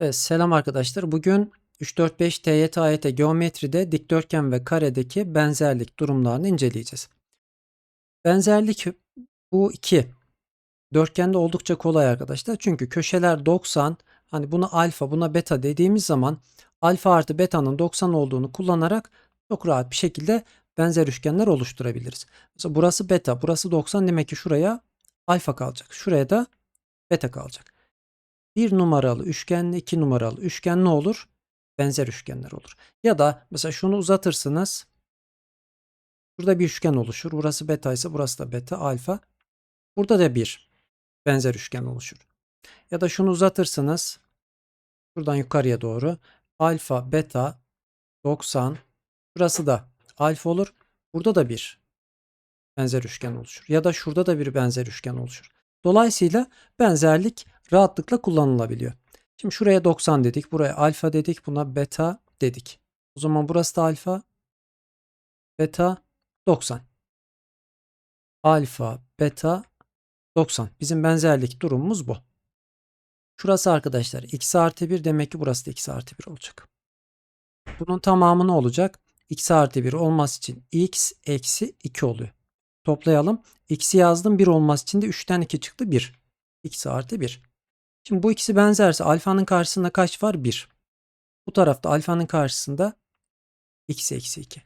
Evet, selam arkadaşlar. Bugün 3-4-5 TYT AYT geometride dikdörtgen ve karedeki benzerlik durumlarını inceleyeceğiz. Benzerlik bu iki. Dörtgende oldukça kolay arkadaşlar. Çünkü köşeler 90. Hani buna alfa buna beta dediğimiz zaman alfa artı beta'nın 90 olduğunu kullanarak çok rahat bir şekilde benzer üçgenler oluşturabiliriz. Mesela burası beta, burası 90 demek ki şuraya alfa kalacak. Şuraya da beta kalacak. Bir numaralı üçgenle iki numaralı üçgen ne olur? Benzer üçgenler olur. Ya da mesela şunu uzatırsınız. Burada bir üçgen oluşur. Burası beta ise burası da beta, alfa. Burada da bir benzer üçgen oluşur. Ya da şunu uzatırsınız. Buradan yukarıya doğru. Alfa, beta, 90. Burası da alfa olur. Burada da bir benzer üçgen oluşur. Ya da şurada da bir benzer üçgen oluşur. Dolayısıyla benzerlik rahatlıkla kullanılabiliyor. Şimdi şuraya 90 dedik. Buraya alfa dedik. Buna beta dedik. O zaman burası da alfa. Beta 90. Alfa, beta 90. Bizim benzerlik durumumuz bu. Şurası arkadaşlar x artı 1 demek ki burası da x artı 1 olacak. Bunun tamamı ne olacak? x artı 1 olması için x eksi 2 oluyor. Toplayalım. X'i yazdım 1 olması için de 3'ten 2 çıktı 1. X artı 1. Şimdi bu ikisi benzerse alfanın karşısında kaç var? 1. Bu tarafta alfanın karşısında x eksi 2.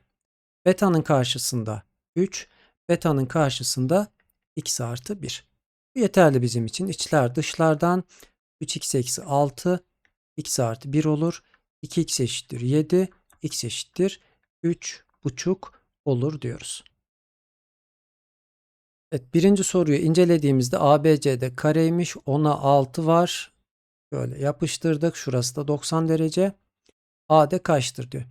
Beta'nın karşısında 3. Beta'nın karşısında x artı 1. Bu yeterli bizim için. İçler dışlardan 3x eksi 6 x artı 1 olur. 2x eşittir 7. x eşittir 3 buçuk olur diyoruz. Evet, birinci soruyu incelediğimizde ABC'de kareymiş. 10'a 6 var. Böyle yapıştırdık. Şurası da 90 derece. AD kaçtır diyor.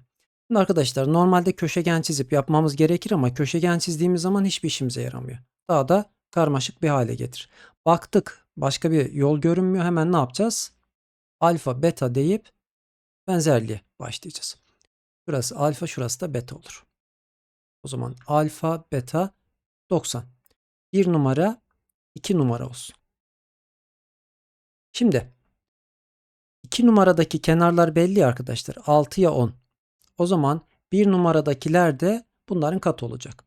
Şimdi arkadaşlar normalde köşegen çizip yapmamız gerekir ama köşegen çizdiğimiz zaman hiçbir işimize yaramıyor. Daha da karmaşık bir hale getir. Baktık başka bir yol görünmüyor. Hemen ne yapacağız? Alfa beta deyip benzerliğe başlayacağız. Şurası alfa şurası da beta olur. O zaman alfa beta 90. 1 numara 2 numara olsun. Şimdi 2 numaradaki kenarlar belli arkadaşlar. 6 ya 10. O zaman 1 numaradakiler de bunların katı olacak.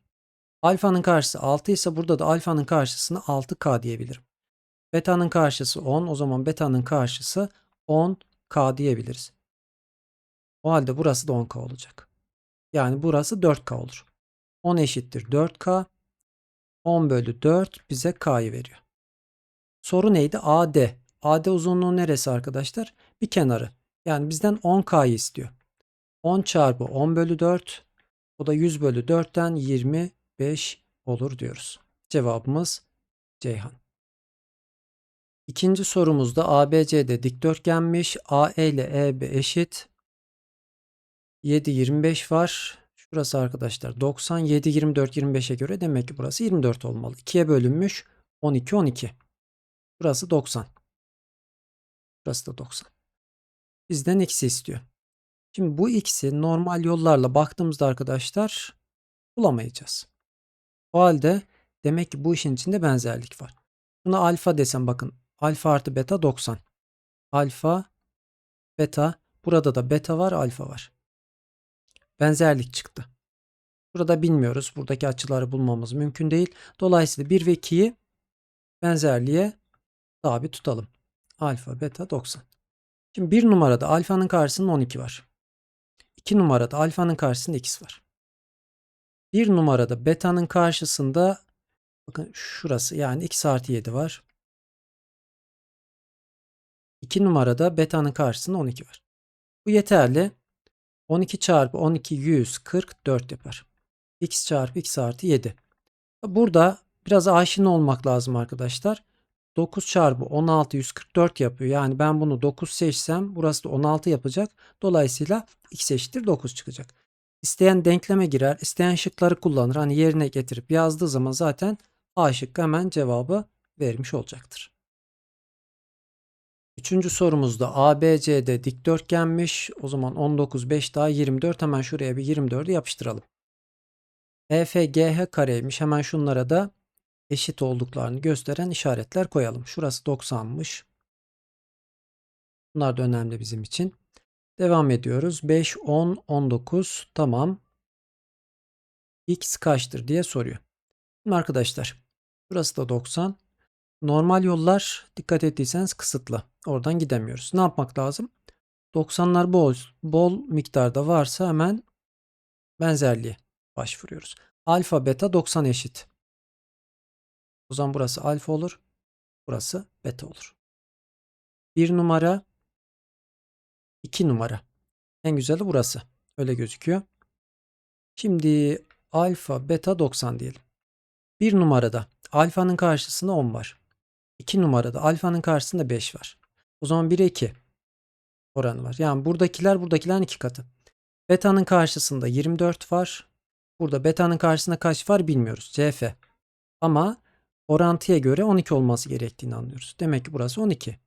Alfanın karşısı 6 ise burada da alfanın karşısına 6K diyebilirim. Beta'nın karşısı 10. O zaman beta'nın karşısı 10K diyebiliriz. O halde burası da 10K olacak. Yani burası 4K olur. 10 eşittir 4K. 10 bölü 4 bize K'yı veriyor. Soru neydi? AD. AD uzunluğu neresi arkadaşlar? Bir kenarı. Yani bizden 10K'yı istiyor. 10 çarpı 10 bölü 4. O da 100 bölü 4'ten 25 olur diyoruz. Cevabımız Ceyhan. İkinci sorumuzda ABC'de dikdörtgenmiş. AE ile EB eşit. 7, 25 var. Şurası arkadaşlar 97, 24, 25'e göre demek ki burası 24 olmalı. 2'ye bölünmüş 12, 12. Burası 90. Burası da 90. Bizden x'i istiyor. Şimdi bu x'i normal yollarla baktığımızda arkadaşlar bulamayacağız. O halde demek ki bu işin içinde benzerlik var. Buna alfa desem bakın. Alfa artı beta 90. Alfa, beta. Burada da beta var, alfa var benzerlik çıktı. Burada bilmiyoruz. Buradaki açıları bulmamız mümkün değil. Dolayısıyla 1 ve 2'yi benzerliğe tabi tutalım. Alfa, beta 90. Şimdi 1 numarada alfanın karşısında 12 var. 2 numarada alfanın karşısında x var. 1 numarada beta'nın karşısında bakın şurası yani x artı 7 var. 2 numarada beta'nın karşısında 12 var. Bu yeterli. 12 çarpı 12 144 yapar. x çarpı x artı 7. Burada biraz aşina olmak lazım arkadaşlar. 9 çarpı 16 144 yapıyor. Yani ben bunu 9 seçsem burası da 16 yapacak. Dolayısıyla x eşittir 9 çıkacak. İsteyen denkleme girer. isteyen şıkları kullanır. Hani yerine getirip yazdığı zaman zaten A şıkkı hemen cevabı vermiş olacaktır. Üçüncü sorumuzda ABCD dikdörtgenmiş. O zaman 19, 5 daha 24. Hemen şuraya bir 24'ü yapıştıralım. EFGH kareymiş. Hemen şunlara da eşit olduklarını gösteren işaretler koyalım. Şurası 90'mış. Bunlar da önemli bizim için. Devam ediyoruz. 5, 10, 19. Tamam. X kaçtır diye soruyor. Şimdi arkadaşlar burası da 90. Normal yollar dikkat ettiyseniz kısıtlı. Oradan gidemiyoruz. Ne yapmak lazım? 90'lar bol, bol miktarda varsa hemen benzerliğe başvuruyoruz. Alfa beta 90 eşit. O zaman burası alfa olur. Burası beta olur. 1 numara 2 numara. En güzeli burası. Öyle gözüküyor. Şimdi alfa beta 90 diyelim. 1 numarada alfanın karşısında 10 var. 2 numarada alfanın karşısında 5 var. O zaman 1'e 2 oranı var. Yani buradakiler buradakilerin iki katı. Beta'nın karşısında 24 var. Burada beta'nın karşısında kaç var bilmiyoruz. CF. Ama orantıya göre 12 olması gerektiğini anlıyoruz. Demek ki burası 12.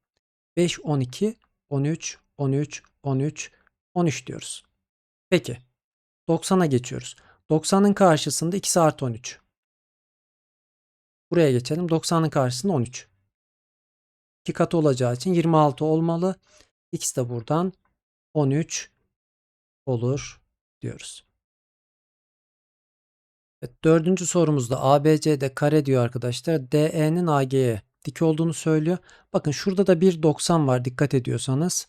5, 12, 13, 13, 13, 13 diyoruz. Peki. 90'a geçiyoruz. 90'ın karşısında 2 artı 13. Buraya geçelim. 90'ın karşısında 13. 2 katı olacağı için 26 olmalı. X de buradan 13 olur diyoruz. Evet, dördüncü sorumuzda ABC'de kare diyor arkadaşlar. DE'nin AG'ye dik olduğunu söylüyor. Bakın şurada da bir 90 var dikkat ediyorsanız.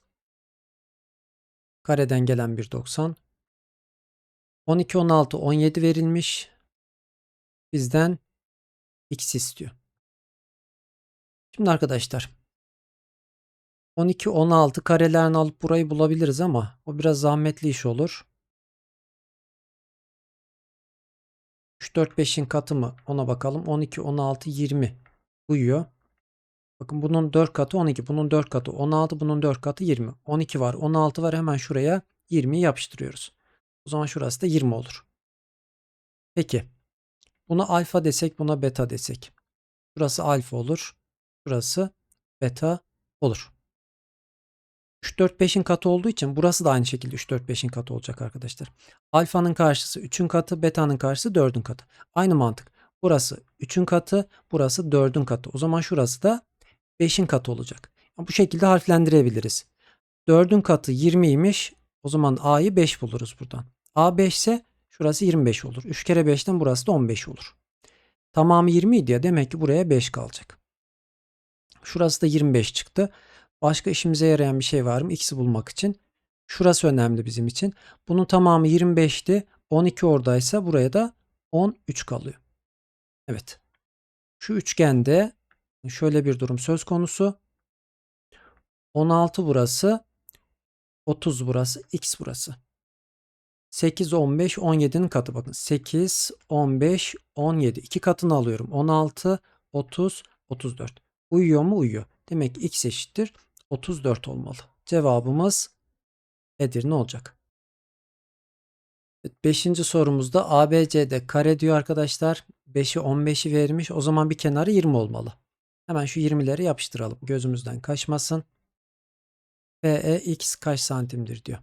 Kareden gelen bir 90. 12, 16, 17 verilmiş. Bizden x istiyor. Şimdi arkadaşlar 12, 16 karelerini alıp burayı bulabiliriz ama o biraz zahmetli iş olur. 3, 4, 5'in katı mı? Ona bakalım. 12, 16, 20 uyuyor. Bakın bunun 4 katı 12. Bunun 4 katı 16. Bunun 4 katı 20. 12 var. 16 var. Hemen şuraya 20'yi yapıştırıyoruz. O zaman şurası da 20 olur. Peki. Buna alfa desek buna beta desek. Şurası alfa olur. Şurası beta olur. 3, 4, 5'in katı olduğu için burası da aynı şekilde 3, 4, 5'in katı olacak arkadaşlar. Alfanın karşısı 3'ün katı, beta'nın karşısı 4'ün katı. Aynı mantık. Burası 3'ün katı, burası 4'ün katı. O zaman şurası da 5'in katı olacak. Bu şekilde harflendirebiliriz. 4'ün katı 20'ymiş. O zaman A'yı 5 buluruz buradan. A 5 ise şurası 25 olur. 3 kere 5'ten burası da 15 olur. Tamamı 20 idi ya demek ki buraya 5 kalacak. Şurası da 25 çıktı. Başka işimize yarayan bir şey var mı? X'i bulmak için. Şurası önemli bizim için. Bunun tamamı 25'ti. 12 oradaysa buraya da 13 kalıyor. Evet. Şu üçgende şöyle bir durum söz konusu. 16 burası. 30 burası. X burası. 8, 15, 17'nin katı bakın. 8, 15, 17. İki katını alıyorum. 16, 30, 34. Uyuyor mu? Uyuyor. Demek x eşittir 34 olmalı. Cevabımız Edirne olacak. Beşinci sorumuzda ABC'de kare diyor arkadaşlar. 5'i 15'i vermiş. O zaman bir kenarı 20 olmalı. Hemen şu 20'leri yapıştıralım. Gözümüzden kaçmasın. PE x kaç santimdir diyor.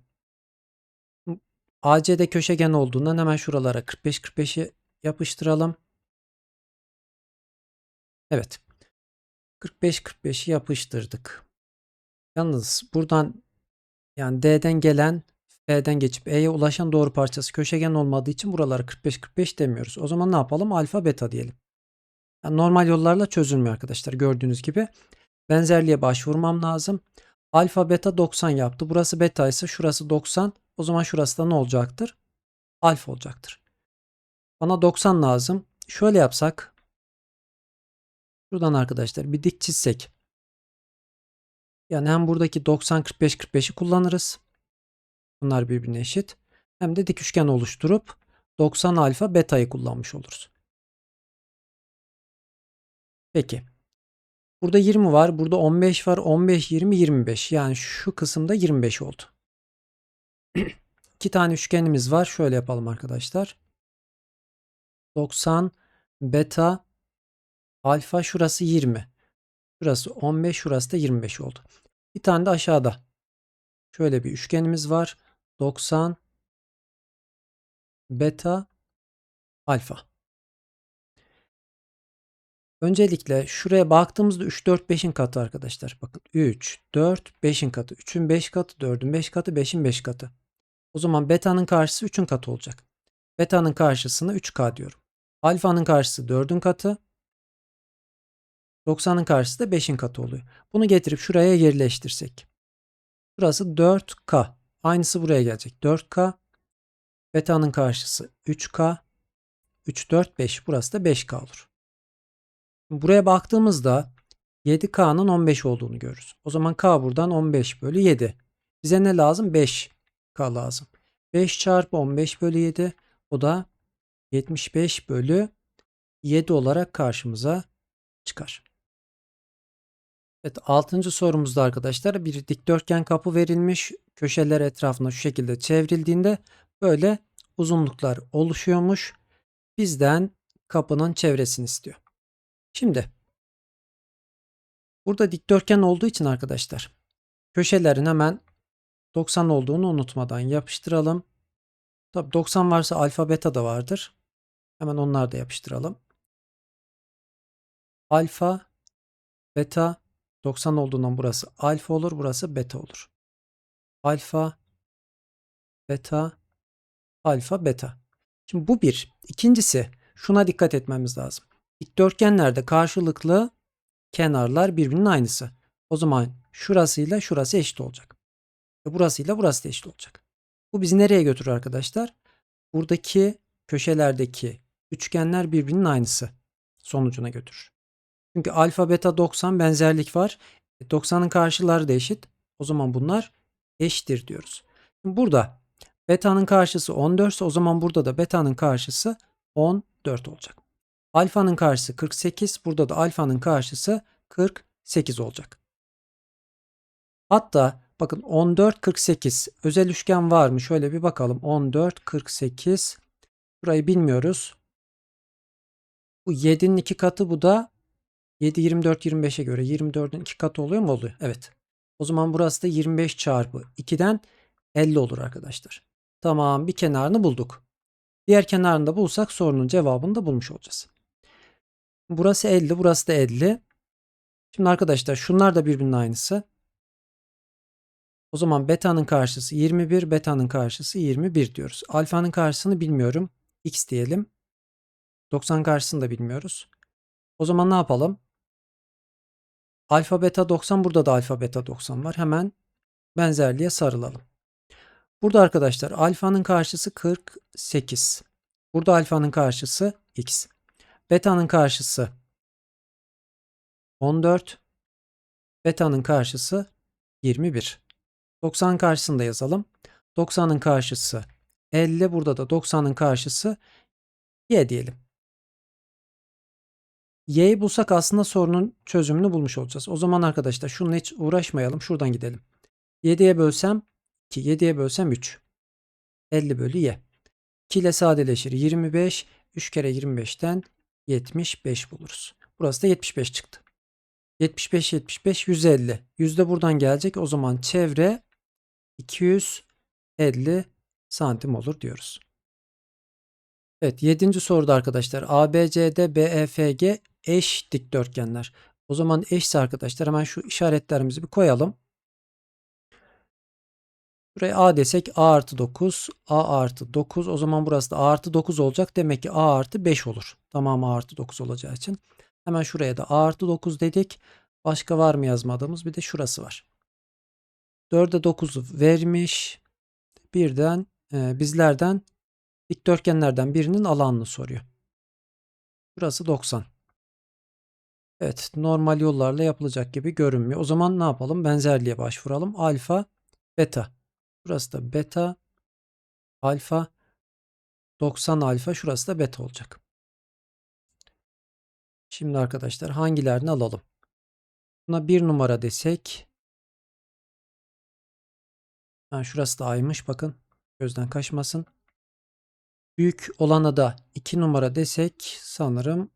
AC'de köşegen olduğundan hemen şuralara 45-45'i yapıştıralım. Evet. 45-45'i yapıştırdık. Yalnız buradan yani D'den gelen F'den geçip E'ye ulaşan doğru parçası köşegen olmadığı için buralara 45-45 demiyoruz. O zaman ne yapalım? Alfa beta diyelim. Yani normal yollarla çözülmüyor arkadaşlar. Gördüğünüz gibi benzerliğe başvurmam lazım. Alfa beta 90 yaptı. Burası beta ise şurası 90. O zaman şurası da ne olacaktır? Alfa olacaktır. Bana 90 lazım. Şöyle yapsak. Şuradan arkadaşlar bir dik çizsek. Yani hem buradaki 90 45 45'i kullanırız. Bunlar birbirine eşit. Hem de dik üçgen oluşturup 90 alfa beta'yı kullanmış oluruz. Peki. Burada 20 var. Burada 15 var. 15, 20, 25. Yani şu kısımda 25 oldu. İki tane üçgenimiz var. Şöyle yapalım arkadaşlar. 90 beta alfa şurası 20. Şurası 15, şurası da 25 oldu. Bir tane de aşağıda. Şöyle bir üçgenimiz var. 90 beta alfa. Öncelikle şuraya baktığımızda 3, 4, 5'in katı arkadaşlar. Bakın 3, 4, 5'in katı. 3'ün 5 katı, 4'ün 5 katı, 5'in 5 katı. O zaman beta'nın karşısı 3'ün katı olacak. Beta'nın karşısına 3K diyorum. Alfa'nın karşısı 4'ün katı. 90'ın karşısı da 5'in katı oluyor. Bunu getirip şuraya yerleştirsek. Burası 4K. Aynısı buraya gelecek. 4K. Beta'nın karşısı 3K. 3, 4, 5. Burası da 5K olur. Buraya baktığımızda 7K'nın 15 olduğunu görürüz. O zaman K buradan 15 bölü 7. Bize ne lazım? 5K lazım. 5 çarpı 15 bölü 7. O da 75 bölü 7 olarak karşımıza çıkar. Evet 6. sorumuzda arkadaşlar bir dikdörtgen kapı verilmiş. Köşeler etrafında şu şekilde çevrildiğinde böyle uzunluklar oluşuyormuş. Bizden kapının çevresini istiyor. Şimdi burada dikdörtgen olduğu için arkadaşlar köşelerin hemen 90 olduğunu unutmadan yapıştıralım. Tabi 90 varsa alfa beta da vardır. Hemen onları da yapıştıralım. Alfa, beta 90 olduğundan burası alfa olur, burası beta olur. Alfa, beta, alfa, beta. Şimdi bu bir. İkincisi şuna dikkat etmemiz lazım. Dikdörtgenlerde karşılıklı kenarlar birbirinin aynısı. O zaman şurasıyla şurası eşit olacak. Ve burasıyla burası da eşit olacak. Bu bizi nereye götürür arkadaşlar? Buradaki köşelerdeki üçgenler birbirinin aynısı sonucuna götürür. Çünkü alfa beta 90 benzerlik var. 90'ın karşıları da eşit. O zaman bunlar eşittir diyoruz. Burada beta'nın karşısı 14 ise o zaman burada da beta'nın karşısı 14 olacak. Alfa'nın karşısı 48. Burada da alfa'nın karşısı 48 olacak. Hatta bakın 14 48 özel üçgen var mı? Şöyle bir bakalım. 14 48 burayı bilmiyoruz. Bu 7'nin 2 katı bu da 7 24 25'e göre 24'ün 2 katı oluyor mu? Oluyor. Evet. O zaman burası da 25 çarpı 2'den 50 olur arkadaşlar. Tamam bir kenarını bulduk. Diğer kenarını da bulsak sorunun cevabını da bulmuş olacağız. Burası 50, burası da 50. Şimdi arkadaşlar şunlar da birbirinin aynısı. O zaman beta'nın karşısı 21, beta'nın karşısı 21 diyoruz. Alfa'nın karşısını bilmiyorum. X diyelim. 90 karşısını da bilmiyoruz. O zaman ne yapalım? Alfa beta 90 burada da alfa beta 90 var. Hemen benzerliğe sarılalım. Burada arkadaşlar alfanın karşısı 48. Burada alfanın karşısı x. Beta'nın karşısı 14. Beta'nın karşısı 21. 90 karşısında yazalım. 90'ın karşısı 50. Burada da 90'ın karşısı y diyelim. Y'yi bulsak aslında sorunun çözümünü bulmuş olacağız. O zaman arkadaşlar şununla hiç uğraşmayalım. Şuradan gidelim. 7'ye bölsem 2. 7'ye bölsem 3. 50 bölü y. 2 ile sadeleşir. 25. 3 kere 25'ten 75 buluruz. Burası da 75 çıktı. 75 75 150. Yüzde buradan gelecek. O zaman çevre 250 santim olur diyoruz. Evet 7. soruda arkadaşlar ABCD BEFG eş dikdörtgenler. O zaman eşse arkadaşlar hemen şu işaretlerimizi bir koyalım. Buraya A desek A artı 9, A artı 9. O zaman burası da A artı 9 olacak. Demek ki A artı 5 olur. Tamam A artı 9 olacağı için. Hemen şuraya da A artı 9 dedik. Başka var mı yazmadığımız? Bir de şurası var. 4'e 9'u vermiş. Birden e, bizlerden dikdörtgenlerden birinin alanını soruyor. Burası 90. Evet normal yollarla yapılacak gibi görünmüyor. O zaman ne yapalım? Benzerliğe başvuralım. Alfa, beta. Burası da beta, alfa, 90 alfa. Şurası da beta olacak. Şimdi arkadaşlar hangilerini alalım? Buna bir numara desek. Ha, şurası da A'ymış bakın. Gözden kaçmasın. Büyük olana da 2 numara desek sanırım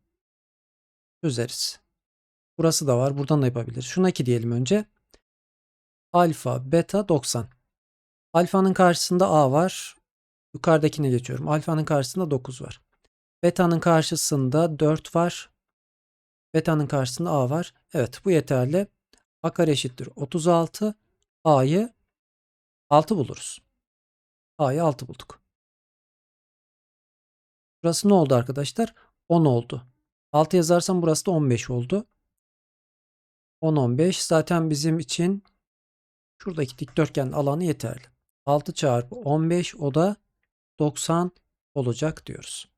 çözeriz. Burası da var. Buradan da yapabiliriz. Şuna 2 diyelim önce. Alfa, beta 90. Alfanın karşısında A var. Yukarıdakine geçiyorum. Alfanın karşısında 9 var. Beta'nın karşısında 4 var. Beta'nın karşısında A var. Evet bu yeterli. A kare eşittir 36. A'yı 6 buluruz. A'yı 6 bulduk. Burası ne oldu arkadaşlar? 10 oldu. 6 yazarsam burası da 15 oldu. 10 15 zaten bizim için şuradaki dikdörtgen alanı yeterli. 6 çarpı 15 o da 90 olacak diyoruz.